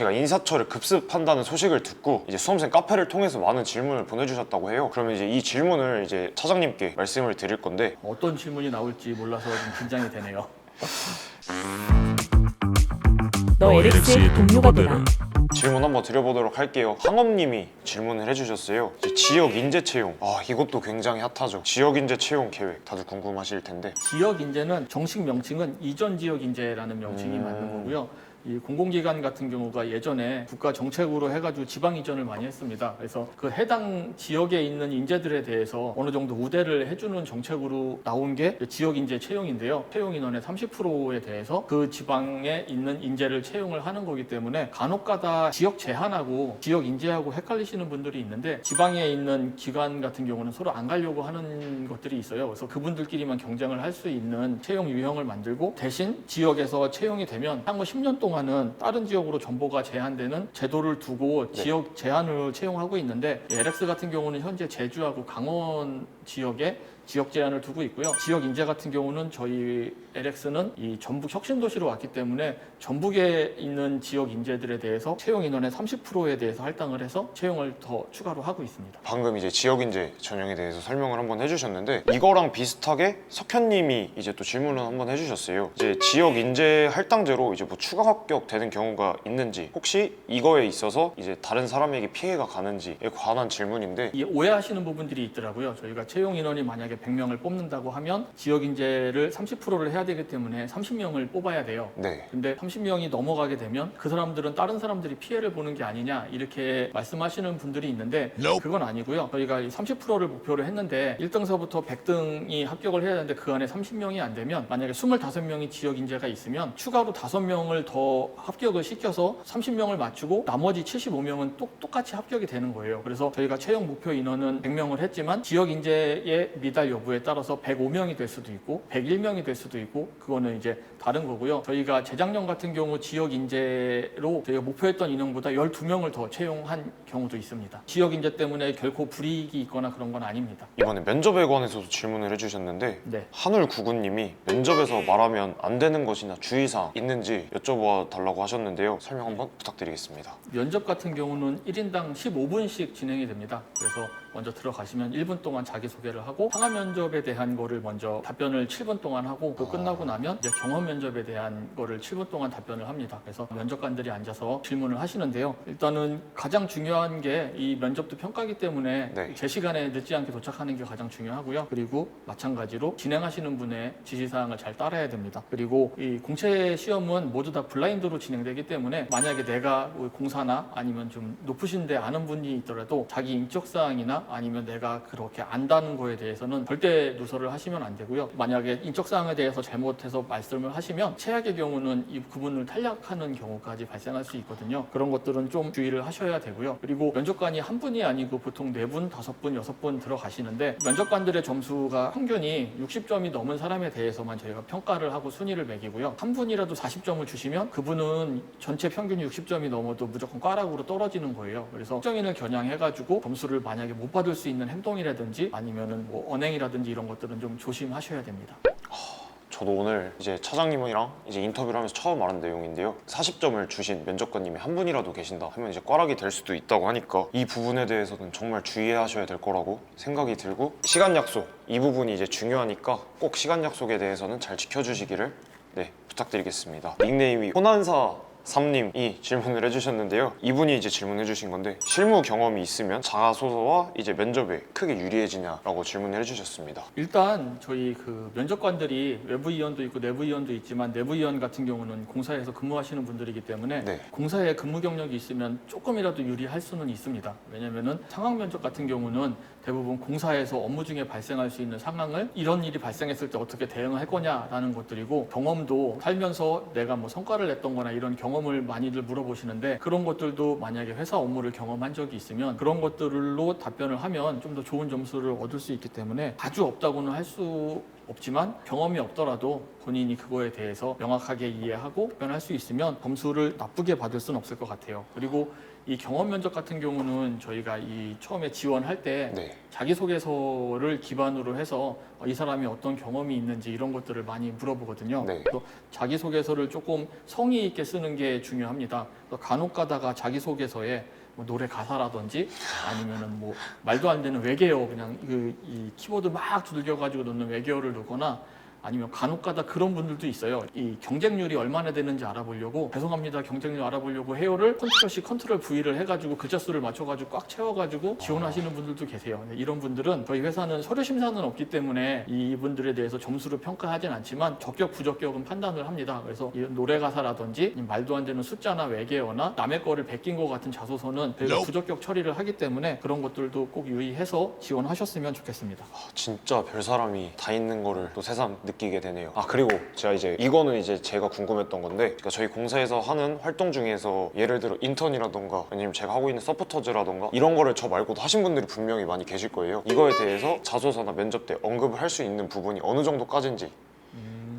제가 인사처를 급습한다는 소식을 듣고 이제 수험생 카페를 통해서 많은 질문을 보내주셨다고 해요. 그러면 이제 이 질문을 이제 차장님께 말씀을 드릴 건데 어떤 질문이 나올지 몰라서 좀 긴장이 되네요. 너 LX의 동료가 되라. 질문 한번 드려보도록 할게요. 항업님이 질문을 해주셨어요. 이제 지역 인재 채용. 아 이것도 굉장히 핫하죠. 지역 인재 채용 계획 다들 궁금하실 텐데 지역 인재는 정식 명칭은 이전 지역 인재라는 명칭이 음. 맞는 거고요. 이 공공기관 같은 경우가 예전에 국가 정책으로 해가지고 지방 이전을 많이 했습니다. 그래서 그 해당 지역에 있는 인재들에 대해서 어느 정도 우대를 해주는 정책으로 나온 게 지역 인재 채용인데요. 채용 인원의 30%에 대해서 그 지방에 있는 인재를 채용을 하는 거기 때문에 간혹가다 지역 제한하고 지역 인재하고 헷갈리시는 분들이 있는데 지방에 있는 기관 같은 경우는 서로 안 가려고 하는 것들이 있어요. 그래서 그분들끼리만 경쟁을 할 수 있는 채용 유형을 만들고 대신 지역에서 채용이 되면 향후 10년 동안 은 다른 지역으로 전보가 제한되는 제도를 두고 네. 지역 제한을 채용하고 있는데 LX 같은 경우는 현재 제주하고 강원 지역에 지역 제한을 두고 있고요. 지역 인재 같은 경우는 저희 LX는 이 전북 혁신도시로 왔기 때문에 전북에 있는 지역 인재들에 대해서 채용 인원의 30%에 대해서 할당을 해서 채용을 더 추가로 하고 있습니다. 방금 이제 지역 인재 전형에 대해서 설명을 한번 해주셨는데 이거랑 비슷하게 석현님이 이제 또 질문을 한번 해주셨어요. 이제 지역 인재 할당제로 이제 뭐 추가 합격되는 경우가 있는지 혹시 이거에 있어서 이제 다른 사람에게 피해가 가는지에 관한 질문인데 이 오해하시는 부분들이 있더라고요. 저희가 채용 인원이 만약에 100명을 뽑는다고 하면 지역 인재를 30%를 해야 되기 때문에 30명을 뽑아야 돼요. 네. 근데 30명이 넘어가게 되면 그 사람들은 다른 사람들이 피해를 보는 게 아니냐 이렇게 말씀하시는 분들이 있는데 그건 아니고요. 저희가 30%를 목표로 했는데 1등서부터 100등이 합격을 해야 되는데 그 안에 30명이 안 되면 만약에 25명이 지역 인재가 있으면 추가로 5명을 더 합격을 시켜서 30명을 맞추고 나머지 75명은 똑같이 합격이 되는 거예요. 그래서 저희가 채용 목표 인원은 100명을 했지만 지역 인재의 미달 여부에 따라서 105명이 될 수도 있고 101명이 될 수도 있고 그거는 이제 다른 거고요. 저희가 재작년 같은 경우 지역 인재로 저희가 목표했던 인원보다 12명을 더 채용한 경우도 있습니다. 지역 인재 때문에 결코 불이익이 있거나 그런 건 아닙니다. 이번에 면접에 관해서도 질문을 해주셨는데 네. 한울 구구님이 면접에서 말하면 안 되는 것이나 주의사항 있는지 여쭤봐 달라고 하셨는데요. 설명 한번 부탁드리겠습니다. 면접 같은 경우는 1인당 15분씩 진행이 됩니다. 그래서 먼저 들어가시면 1분 동안 자기소개를 하고 상하 면접에 대한 거를 먼저 답변을 7분 동안 하고 그 끝나고 나면 이제 경험 면접에 대한 거를 7분 동안 답변을 합니다. 그래서 면접관들이 앉아서 질문을 하시는데요. 일단은 가장 중요한 게 이 면접도 평가기 때문에 네. 제 시간에 늦지 않게 도착하는 게 가장 중요하고요. 그리고 마찬가지로 진행하시는 분의 지시사항을 잘 따라야 됩니다. 그리고 이 공채 시험은 모두 다 블라인드로 진행되기 때문에 만약에 내가 뭐 공사나 아니면 좀 높으신데 아는 분이 있더라도 자기 인적 사항이나 아니면 내가 그렇게 안다는 거에 대해서는 절대 누설을 하시면 안 되고요. 만약에 인적 사항에 대해서 잘못해서 말씀을 하시면 최악의 경우는 이 그분을 탈락하는 경우까지 발생할 수 있거든요. 그런 것들은 좀 주의를 하셔야 되고요. 그리고 면접관이 한 분이 아니고 보통 네 분, 다섯 분, 여섯 분 들어가시는데 면접관들의 점수가 평균이 60점이 넘은 사람에 대해서만 저희가 평가를 하고 순위를 매기고요. 한 분이라도 40점을 주시면 그분은 전체 평균이 60점이 넘어도 무조건 꽈락으로 떨어지는 거예요. 그래서 특정인을 겨냥해가지고 점수를 만약에 못 받을 수 있는 행동이라든지 아니면은 뭐 언행이라든지 이런 것들은 좀 조심하셔야 됩니다. 저도 오늘 이제 차장님이랑 이제 인터뷰를 하면서 처음 알은 내용인데요. 40점을 주신 면접관님이 한 분이라도 계신다 하면 이제 꽈락이 될 수도 있다고 하니까 이 부분에 대해서는 정말 주의하셔야 될 거라고 생각이 들고 시간 약속 이 부분이 이제 중요하니까 꼭 시간 약속에 대해서는 잘 지켜주시기를 네 부탁드리겠습니다. 닉네임이 호난사 삼님이 질문을 해주셨는데요. 이분이 이제 질문해 주신 건데 실무 경험이 있으면 자가소서와 이제 면접에 크게 유리해지냐라고 질문을 해주셨습니다. 일단 저희 그 면접관들이 외부 위원도 있고 내부 위원도 있지만 내부 위원 같은 경우는 공사에서 근무하시는 분들이기 때문에 네. 공사에 근무 경력이 있으면 조금이라도 유리할 수는 있습니다. 왜냐면은 상황 면접 같은 경우는 대부분 공사에서 업무 중에 발생할 수 있는 상황을 이런 일이 발생했을 때 어떻게 대응할 거냐라는 것들이고 경험도 살면서 내가 뭐 성과를 냈던 거나 이런 경험을 많이들 물어보시는데 그런 것들도 만약에 회사 업무를 경험한 적이 있으면 그런 것들로 답변을 하면 좀 더 좋은 점수를 얻을 수 있기 때문에 아주 없다고는 할 수 없지만 경험이 없더라도 본인이 그거에 대해서 명확하게 이해하고 변할 수 있으면 점수를 나쁘게 받을 수는 없을 것 같아요. 그리고 이 경험 면접 같은 경우는 저희가 이 처음에 지원할 때 네. 자기소개서를 기반으로 해서 어, 이 사람이 어떤 경험이 있는지 이런 것들을 많이 물어보거든요. 네. 그래서 자기소개서를 조금 성의 있게 쓰는 게 중요합니다. 간혹 가다가 자기소개서에 뭐 노래 가사라든지 아니면은 뭐 말도 안 되는 외계어 그냥 그 이 키보드 막 두들겨 가지고 넣는 외계어를 넣거나 아니면 간혹가다 그런 분들도 있어요. 이 경쟁률이 얼마나 되는지 알아보려고 죄송합니다 경쟁률 알아보려고 헤어를 컨트롤 C 컨트롤 V를 해가지고 글자 수를 맞춰가지고 꽉 채워가지고 지원하시는 분들도 계세요. 이런 분들은 저희 회사는 서류 심사는 없기 때문에 이분들에 대해서 점수를 평가하진 않지만 적격 부적격은 판단을 합니다. 그래서 이 노래 가사라든지 이 말도 안 되는 숫자나 외계어나 남의 거를 베낀 것 같은 자소서는 저희가 부적격 처리를 하기 때문에 그런 것들도 꼭 유의해서 지원하셨으면 좋겠습니다. 아, 진짜 별 사람이 다 있는 거를 또 새삼 느끼게 되네요. 아 그리고 제가 이제 이거는 이제 제가 궁금했던 건데, 그러니까 저희 공사에서 하는 활동 중에서 예를 들어 인턴이라던가 아니면 제가 하고 있는 서포터즈라던가 이런 거를 저 말고도 하신 분들이 분명히 많이 계실 거예요. 이거에 대해서 자소서나 면접 때 언급을 할 수 있는 부분이 어느 정도까지인지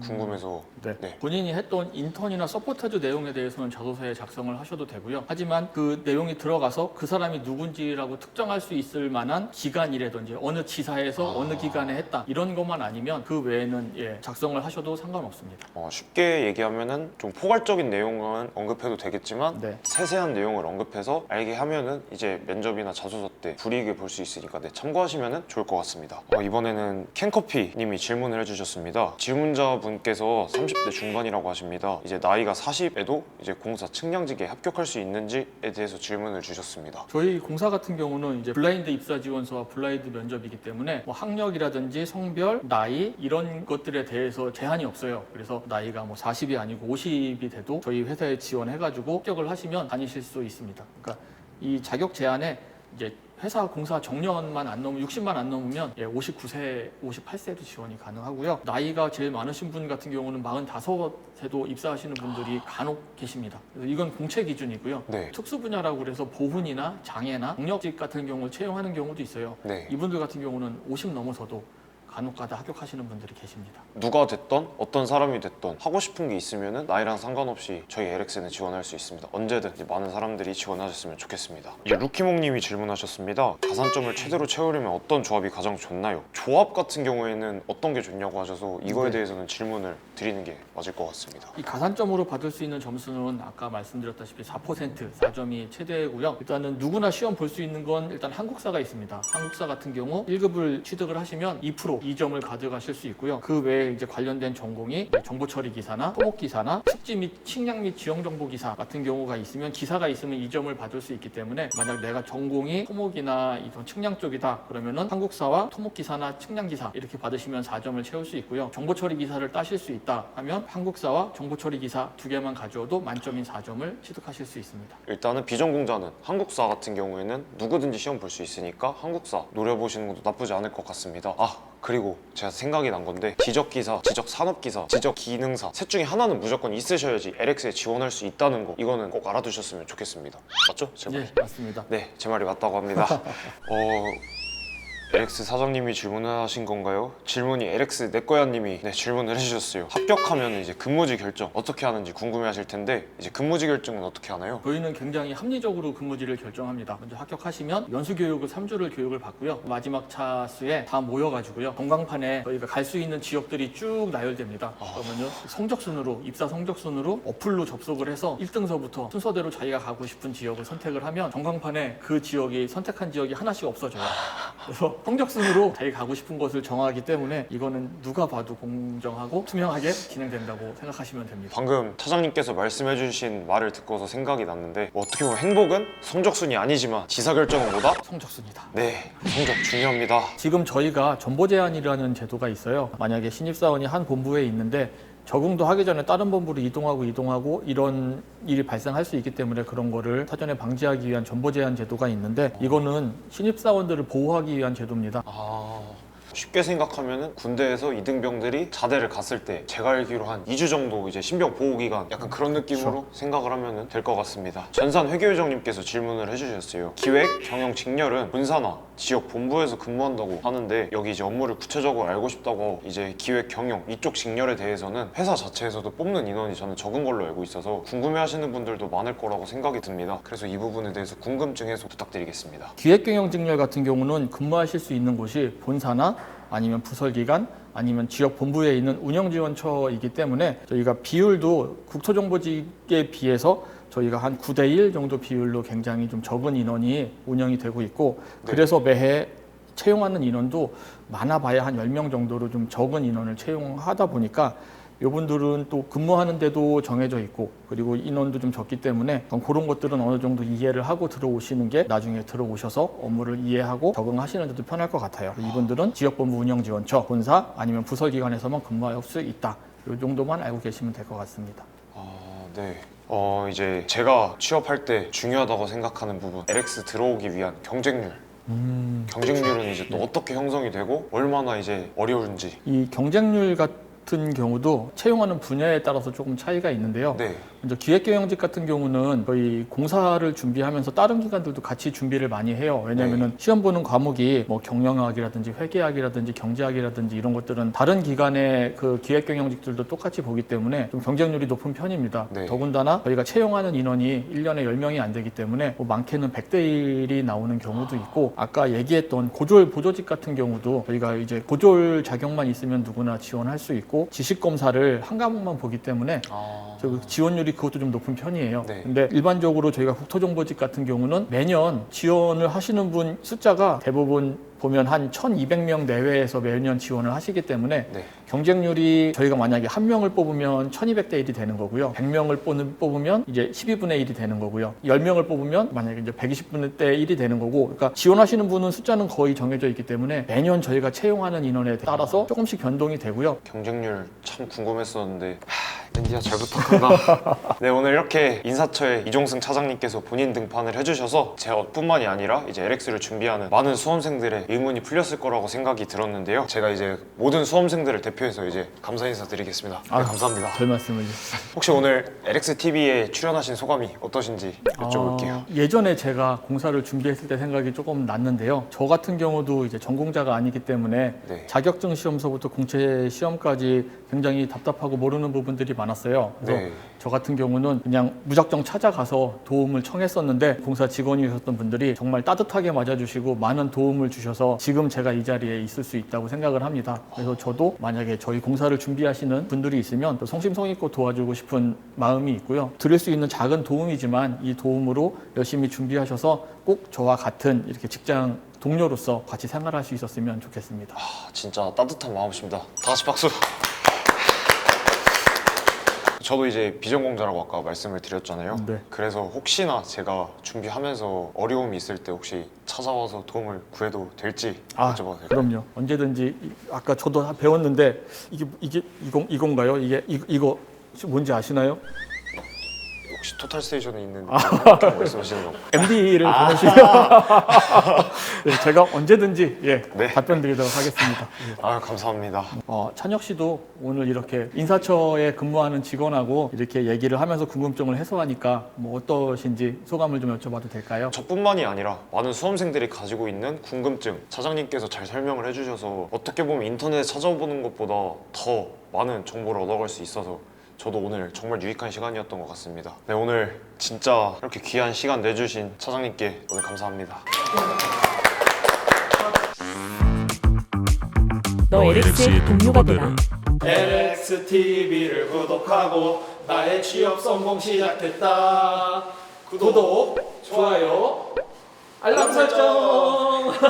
궁금해서 네. 네. 본인이 했던 인턴이나 서포터즈 내용에 대해서는 자소서에 작성을 하셔도 되고요. 하지만 그 내용이 들어가서 그 사람이 누군지라고 특정할 수 있을 만한 기간이라든지 어느 지사에서 어느 기간에 했다 이런 것만 아니면 그 외에는 예, 작성을 하셔도 상관없습니다. 어, 쉽게 얘기하면은 좀 포괄적인 내용은 언급해도 되겠지만 네. 세세한 내용을 언급해서 알게 하면은 이제 면접이나 자소서 때 불이익을 볼 수 있으니까 네, 참고하시면은 좋을 것 같습니다. 어, 이번에는 캔커피님이 질문을 해주셨습니다. 질문자분 께서 30대 중반이라고 하십니다. 이제 나이가 40에도 이제 공사 측량직에 합격할 수 있는지에 대해서 질문을 주셨습니다. 저희 공사 같은 경우는 이제 블라인드 입사 지원서와 블라인드 면접이기 때문에 뭐 학력이라든지 성별, 나이 이런 것들에 대해서 제한이 없어요. 그래서 나이가 뭐 40이 아니고 50이 돼도 저희 회사에 지원해가지고 합격을 하시면 다니실 수 있습니다. 그러니까 이 자격 제한에 이제 회사 공사 정년만 안 넘으면 60만 안 넘으면 예, 59세, 58세도 지원이 가능하고요. 나이가 제일 많으신 분 같은 경우는 45세도 입사하시는 분들이 간혹 계십니다. 그래서 이건 공채 기준이고요. 네. 특수 분야라고 그래서 보훈이나 장애나 경력직 같은 경우 를 채용하는 경우도 있어요. 네. 이분들 같은 경우는 50 넘어서도 간혹가다 합격하시는 분들이 계십니다. 누가 됐던 어떤 사람이 됐던 하고 싶은 게 있으면은 나이랑 상관없이 저희 LX는 지원할 수 있습니다. 언제든 많은 사람들이 지원하셨으면 좋겠습니다. 이제 루키몽님이 질문하셨습니다. 가산점을 최대로 채우려면 어떤 조합이 가장 좋나요? 조합 같은 경우에는 어떤 게 좋냐고 하셔서 이거에 네. 대해서는 질문을 드리는 게 맞을 것 같습니다. 이 가산점으로 받을 수 있는 점수는 아까 말씀드렸다시피 4% 4점이 최대고요. 일단은 누구나 시험 볼 수 있는 건 일단 한국사가 있습니다. 한국사 같은 경우 1급을 취득을 하시면 2% 2점을 가져가실 수 있고요. 그 외에 이제 관련된 전공이 정보 처리 기사나 토목 기사나 숙지 및 측량 및 지형 정보 기사 같은 경우가 있으면 기사가 있으면 2점을 받을 수 있기 때문에 만약 내가 전공이 토목이나 이런 측량 쪽이다 그러면은 한국사와 토목 기사나 측량 기사 이렇게 받으시면 4점을 채울 수 있고요. 정보 처리 기사를 따실 수 있다 하면 한국사와 정보 처리 기사 두 개만 가져도 만점인 4점을 취득하실 수 있습니다. 일단은 비전공자는 한국사 같은 경우에는 누구든지 시험 볼 수 있으니까 한국사 노려보시는 것도 나쁘지 않을 것 같습니다. 아 그리고 제가 생각이 난 건데 지적기사, 지적산업기사, 지적기능사 셋 중에 하나는 무조건 있으셔야지 LX에 지원할 수 있다는 거 이거는 꼭 알아두셨으면 좋겠습니다. 맞죠? 제 말? 예, 맞습니다. 네, 제 말이 맞다고 합니다. 어, LX 사장님이 질문하신 건가요? 질문이 LX 내꺼야님이 네, 질문을 해주셨어요. 합격하면 이제 근무지 결정 어떻게 하는지 궁금해하실 텐데 이제 근무지 결정은 어떻게 하나요? 저희는 굉장히 합리적으로 근무지를 결정합니다. 먼저 합격하시면 연수 교육을 3주를 교육을 받고요. 마지막 차수에 다 모여가지고요. 전광판에 저희가 갈 수 있는 지역들이 쭉 나열됩니다. 그러면요. 성적 순으로, 입사 성적 순으로 어플로 접속을 해서 1등서부터 순서대로 자기가 가고 싶은 지역을 선택을 하면 전광판에 그 지역이 선택한 지역이 하나씩 없어져요. 그래서 성적 순으로 자기 가고 싶은 곳을 정하기 때문에 이거는 누가 봐도 공정하고 투명하게 진행된다고 생각하시면 됩니다. 방금 차장님께서 말씀해 주신 말을 듣고서 생각이 났는데 뭐 어떻게 보면 행복은 성적순이 아니지만 지사 결정은 뭐다? 성적 순이다. 네, 성적 중요합니다. 지금 저희가 전보 제한이라는 제도가 있어요. 만약에 신입사원이 한 본부에 있는데 적응도 하기 전에 다른 본부로 이동하고 이동하고 이런 일이 발생할 수 있기 때문에 그런 거를 사전에 방지하기 위한 전보 제한 제도가 있는데 이거는 신입사원들을 보호하기 위한 제도입니다. 아... 쉽게 생각하면은 군대에서 이등병들이 자대를 갔을 때 제가 알기로 한 2주 정도 이제 신병 보호 기간 약간 그런 느낌으로 생각을 하면 될 것 같습니다. 전산 회계요정님께서 질문을 해주셨어요. 기획, 경영, 직렬은 군사나 지역 본부에서 근무한다고 하는데 여기 이제 업무를 구체적으로 알고 싶다고 이제 기획 경영 이쪽 직렬에 대해서는 회사 자체에서도 뽑는 인원이 저는 적은 걸로 알고 있어서 궁금해하시는 분들도 많을 거라고 생각이 듭니다. 그래서 이 부분에 대해서 궁금증 해소 부탁드리겠습니다. 기획 경영 직렬 같은 경우는 근무하실 수 있는 곳이 본사나 아니면 부설기관 아니면 지역 본부에 있는 운영지원처이기 때문에 저희가 비율도 국토정보직에 비해서 저희가 한 9대 1 정도 비율로 굉장히 좀 적은 인원이 운영이 되고 있고 네. 그래서 매해 채용하는 인원도 많아봐야 한 10명 정도로 좀 적은 인원을 채용하다 보니까 이분들은 또 근무하는 데도 정해져 있고 그리고 인원도 좀 적기 때문에 그런 것들은 어느 정도 이해를 하고 들어오시는 게 나중에 들어오셔서 업무를 이해하고 적응하시는 데도 편할 것 같아요. 이분들은 지역본부 운영지원처, 본사 아니면 부설기관에서만 근무할 수 있다. 이 정도만 알고 계시면 될 것 같습니다. 아, 네. 어, 이제 제가 취업할 때 중요하다고 생각하는 부분, LX 들어오기 위한 경쟁률. 경쟁률은 이제 또 어떻게 형성이 되고 얼마나 이제 어려운지. 이 경쟁률 같은 경우도 채용하는 분야에 따라서 조금 차이가 있는데요. 네. 먼저 기획경영직 같은 경우는 저희 공사를 준비하면서 다른 기관들도 같이 준비를 많이 해요. 왜냐하면 시험 보는 과목이 뭐 경영학이라든지 회계학이라든지 경제학이라든지 이런 것들은 다른 기관의 그 기획경영직들도 똑같이 보기 때문에 좀 경쟁률이 높은 편입니다. 네. 더군다나 저희가 채용하는 인원이 1년에 10명이 안 되기 때문에 뭐 많게는 100대 1이 나오는 경우도 있고 아까 얘기했던 고졸 보조직 같은 경우도 저희가 이제 고졸 자격만 있으면 누구나 지원할 수 있고 지식 검사를 한 과목만 보기 때문에 아. 저 지원율이 그것도 좀 높은 편이에요. 네. 근데 일반적으로 저희가 국토정보직 같은 경우는 매년 지원을 하시는 분 숫자가 대부분 보면 한 1,200명 내외에서 매년 지원을 하시기 때문에 네. 경쟁률이 저희가 만약에 한 명을 뽑으면 1200대 1이 되는 거고요. 100명을 뽑는, 뽑으면 이제 12분의 1이 되는 거고요. 10명을 뽑으면 만약에 이제 120분의 1이 되는 거고. 그러니까 지원하시는 분은 숫자는 거의 정해져 있기 때문에 매년 저희가 채용하는 인원에 따라서 조금씩 변동이 되고요. 경쟁률 참 궁금했었는데 하, 랜디야 잘 부탁한다. 네 오늘 이렇게 인사처의 이종승 차장님께서 본인 등판을 해주셔서 제뿐만이 아니라 이제 LX를 준비하는 많은 수험생들의 의문이 풀렸을 거라고 생각이 들었는데요. 제가 이제 모든 수험생들을 대표해서 이제 감사 인사 드리겠습니다. 네, 아, 감사합니다. 별 말씀을. 혹시 오늘 LX TV에 출연하신 소감이 어떠신지 여쭤볼게요. 아, 예전에 제가 공사를 준비했을 때 생각이 조금 났는데요. 저 같은 경우도 이제 전공자가 아니기 때문에 네. 자격증 시험서부터 공채 시험까지 굉장히 답답하고 모르는 부분들이 많았어요. 그래서 네. 저 같은 경우는 그냥 무작정 찾아가서 도움을 청했었는데 공사 직원이셨던 분들이 정말 따뜻하게 맞아주시고 많은 도움을 주셔서 지금 제가 이 자리에 있을 수 있다고 생각을 합니다. 그래서 저도 만약에 저희 공사를 준비하시는 분들이 있으면 또 성심성의껏 도와주고 싶은 마음이 있고요. 드릴 수 있는 작은 도움이지만 이 도움으로 열심히 준비하셔서 꼭 저와 같은 이렇게 직장 동료로서 같이 생활할 수 있었으면 좋겠습니다. 아, 진짜 따뜻한 마음이십니다. 다 같이 박수. 저도 이제 비전공자라고 아까 말씀을 드렸잖아요. 네. 그래서 혹시나 제가 준비하면서 어려움이 있을 때 혹시 찾아와서 도움을 구해도 될지 아, 여쭤봐도 될까요? 그럼요. 언제든지 이- 아까 저도 배웠는데 이게 이게 이건 이건가요? 이게 이, 이거 혹시 뭔지 아시나요? 혹시 토탈 스테이션에 있는 아. 이렇게 말씀하시는 거? MD를 보내시면 네, 제가 언제든지 예, 네. 답변 드리도록 하겠습니다. 예. 아 감사합니다. 어, 찬혁 씨도 오늘 이렇게 인사처에 근무하는 직원하고 이렇게 얘기를 하면서 궁금증을 해소하니까 뭐 어떠신지 소감을 좀 여쭤봐도 될까요? 저뿐만이 아니라 많은 수험생들이 가지고 있는 궁금증 차장님께서 잘 설명을 해주셔서 어떻게 보면 인터넷에 찾아보는 것보다 더 많은 정보를 얻어갈 수 있어서 저도 오늘 정말 유익한 시간이었던 것 같습니다. 네 오늘 진짜 이렇게 귀한 시간 내주신 차장님께 오늘 감사합니다. 너 LX의 동료가 되라. LX TV를 구독하고 나의 취업 성공 시작됐다. 구독, 좋아요, 알람 설정.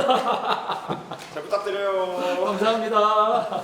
잘 부탁드려요. 감사합니다.